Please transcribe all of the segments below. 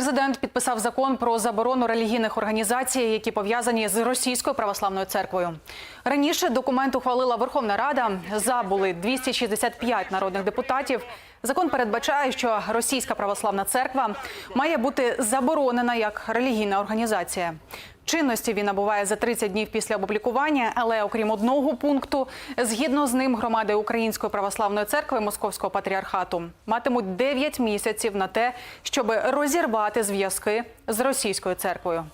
Президент підписав закон про заборону релігійних організацій, які пов'язані з російською православною церквою. Раніше документ ухвалила Верховна Рада. За були 265 народних депутатів. Закон передбачає, що російська православна церква має бути заборонена як релігійна організація. Чинності він набуває за 30 днів після опублікування, але окрім одного пункту, згідно з ним громади Української православної церкви Московського патріархату матимуть 9 місяців на те, щоб розірвати зв'язки з російською церквою.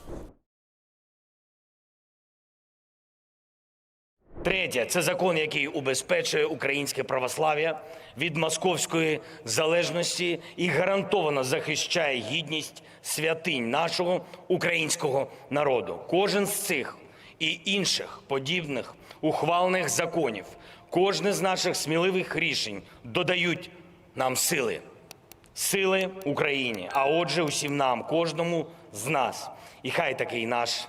Третє це закон, який убезпечує українське православ'я від московської залежності і гарантовано захищає гідність святинь нашого українського народу. Кожен з цих і інших подібних ухвалених законів, кожне з наших сміливих рішень додають нам сили сили Україні, а отже, усім нам, кожному з нас. І хай такий наш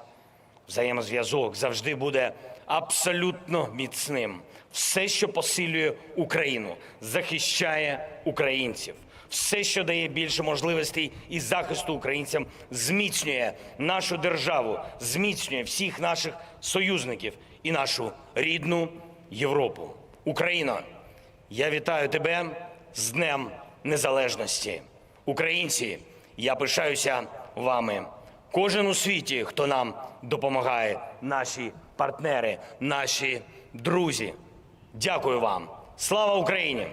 взаємозв'язок завжди буде абсолютно міцним. Все, що посилює Україну, захищає українців. Все, що дає більше можливостей і захисту українцям, зміцнює нашу державу, зміцнює всіх наших союзників і нашу рідну Європу. Україно, я вітаю тебе з Днем Незалежності. Українці, я пишаюся вами. Кожен у світі, хто нам допомагає, наші партнери, наші друзі. Дякую вам. Слава Україні!